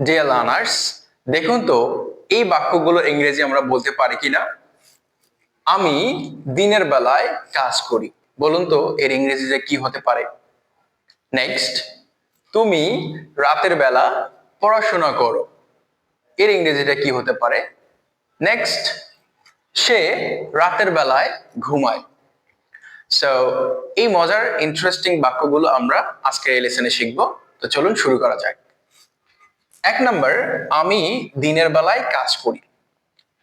Dear learners দেখুন তো, এই বাক্যগুলো ইংরেজি আমরা বলতে পারি কিনা? আমি দিনের বেলায় কাজ করি। বলুন তো, এর ইংরেজিতে কি হতে পারে? নেক্সট তুমি রাতের বেলা পড়াশোনা করো। এর ইংরেজিটা কি হতে পারে? নেক্সট সে রাতের বেলায় ঘুমায়। সো এই মজার ইন্টারেস্টিং বাক্যগুলো আমরা আজকের এই লেসনে শিখব। তো চলুন শুরু করা যাক। এক নম্বর, আমি দিনের বেলায় কাজ করি।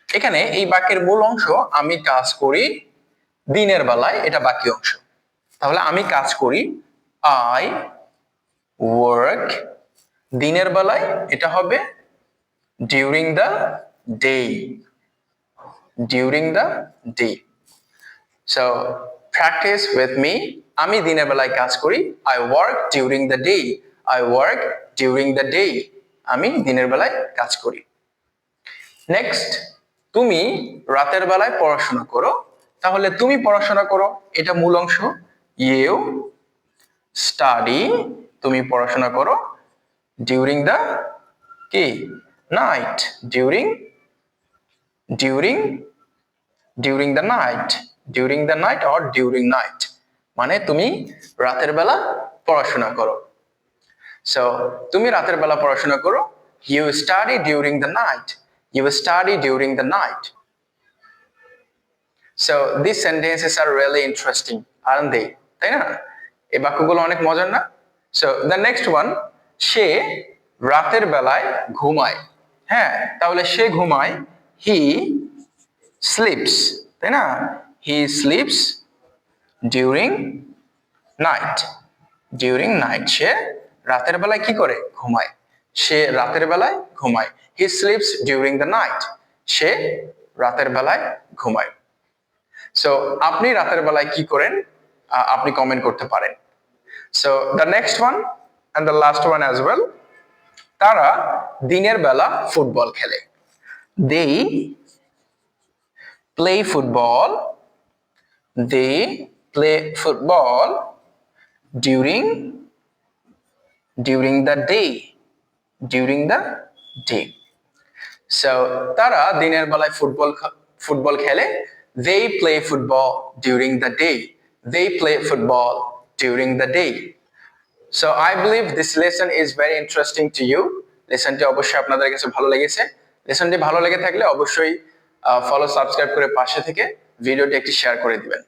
এখানে এই বাক্যের মূল অংশ, আমি কাজ করি দিনের বেলায়, এটা বাকি অংশ। তাহলে আমি কাজ করি আই ওয়ার্ক দিনের বেলায়, এটা হবে during the day during the day so practice with me আমি দিনের বেলায় কাজ করি I work during the day I work during the day আমি দিনের বেলায় কাজ করি। নেক্সট তুমি রাতের বেলায় পড়াশোনা করো। তাহলে তুমি পড়াশোনা করো, এটা মূল অংশ। ইউ স্টাডি তুমি পড়াশোনা করো ডিউরিং দ্য কি? Night during during during the night during the night or during night মানে তুমি রাতের বেলা পড়াশোনা করো। সো তুমি রাতের বেলা পড়াশোনা করো you study during the night you study during the night so this sentences are really interesting aren't they তাই না? এই বাক্যগুলো অনেক মজার না? সো দ্য নেক্সট ওয়ান সে রাতের বেলায় ঘুমায়। হ্যাঁ তাহলে সে ঘুমায় হি স্লিপস তাই না? He sleeps during night during night সে রাতের বেলায় কি করে? ঘুমায়। সে রাতের বেলায় ঘুমায়। He sleeps during the night সে রাতের বেলায় ঘুমায়। সো আপনি রাতের বেলায় কি করেন? আপনি কমেন্ট করতে পারেন। So the next one and the last one as well তারা দিনের বেলা ফুটবল খেলে। They play football they play football during during the day during the day so তারা দিনের বেলায় ফুটবল ফুটবল খেলে। They play football during the day. They play football during the day. So, i believe this lesson is very interesting to you লেসনটি অবশ্যই আপনাদের কাছে ভালো লেগেছে। লেসনটি ভালো লেগে থাকলে অবশ্যই ফলো সাবস্ক্রাইব করে পাশে থেকে ভিডিওটি একটি শেয়ার করে দিবেন।